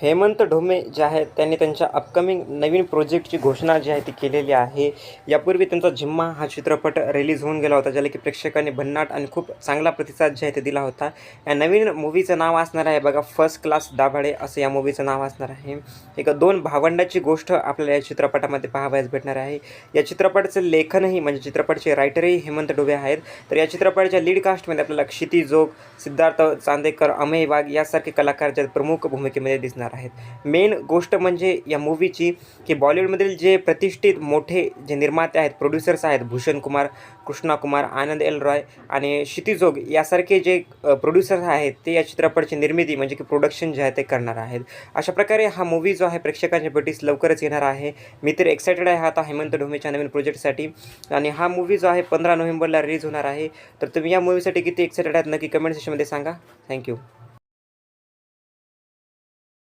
हेमंत ढोमे जे आहेत त्यांनी त्यांच्या अपकमिंग नवीन प्रोजेक्टची घोषणा जी आहे ती केलेली आहे. यापूर्वी त्यांचा झिम्मा हा चित्रपट रिलीज होऊन गेला होता ज्याला की प्रेक्षकांनी भन्नाट आणि खूप चांगला प्रतिसाद जे आहे ते दिला होता. या नवीन मूवीचं नाव असणार आहे बघा फर्स्ट क्लास दाभाडे असं या मूवीचं नाव असणार आहे. एक दोन भावंडाची गोष्ट आपल्याला या चित्रपटामध्ये पाहावयास भेटणार आहे. या चित्रपटाचं लेखनही म्हणजे चित्रपटाचे रायटरही हेमंत ढोबे आहेत. तर या चित्रपटाच्या लीड कास्टमध्ये आपल्याला क्षिती जोग सिद्धार्थ चांदेकर अमेय वाघ यासारखे कलाकार ज्या प्रमुख भूमिकेमध्ये दिसणार आहेत. मेन गोष्ट म्हणजे या मूवीची की बॉलिवूडमधील जे प्रतिष्ठित मोठे जे निर्माते आहेत प्रोड्युसर्स आहेत भूषण कुमार कृष्णा कुमार आनंद एल रॉय आणि क्षितिजोग यासारखे जे प्रोड्युसर्स आहेत ते या चित्रपटाची निर्मिती म्हणजे की प्रोडक्शन जे आहे ते करणार आहेत. अशा प्रकारे हा मूवी जो आहे प्रेक्षकांच्या भेटीस लवकरच येणार आहे. मी तर एक्सायटेड आहे आता हेमंत ढोमेच्या नवीन प्रोजेक्टसाठी आणि हा मूवी जो आहे पंधरा नोव्हेंबरला रिलीज होणार आहे. तर तुम्ही या मूवीसाठी किती एक्सायटेड आहात नक्की कमेंट सेक्शनमध्ये सांगा. थँक्यू